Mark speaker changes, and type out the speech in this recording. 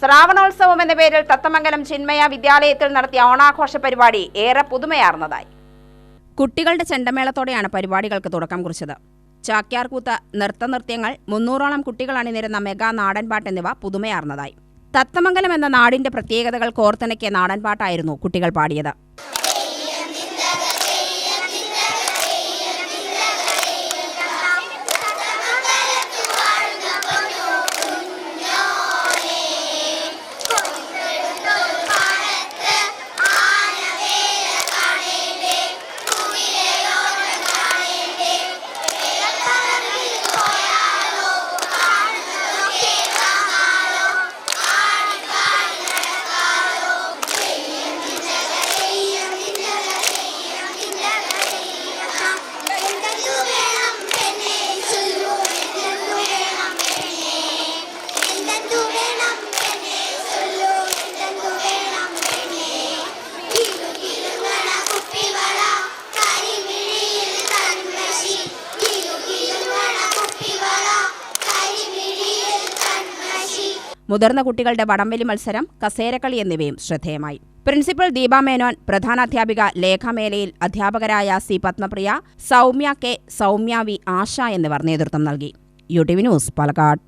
Speaker 1: ശ്രാവണോത്സവം എന്ന പേരിൽ തത്തമംഗലം ചിന്മയ വിദ്യാലയത്തിൽ നടത്തിയ ഓണാഘോഷ പരിപാടി ഏറെ പുതുമയാർന്നതായി. കുട്ടികളുടെ ചെണ്ടമേളത്തോടെയാണ് പരിപാടികൾക്ക് തുടക്കം കുറിച്ചത്. ചാക്യാർകൂത്ത് നൃത്തനൃത്യങ്ങൾ മുന്നൂറോളം കുട്ടികൾ അണിനിരുന്ന മെഗാ നാടൻപാട്ട് എന്നിവ പുതുമയാർന്നതായി. തത്തമംഗലം എന്ന നാടിന്റെ പ്രത്യേകതകൾ കോർത്തിണക്കിയ നാടൻപാട്ടായിരുന്നു കുട്ടികൾ പാടിയത്. മുതിർന്ന കുട്ടികളുടെ വടംവലി മത്സരം കസേരക്കളി എന്നിവയും ശ്രദ്ധേയമായി. പ്രിൻസിപ്പൽ ദീപ മേനോൻ പ്രധാനാധ്യാപിക ലേഖ മേലയിൽ അധ്യാപകരായ C Padmapriya Soumya K Soumya V Asha എന്നിവർ നേതൃത്വം നൽകി. U T V news Palakkad.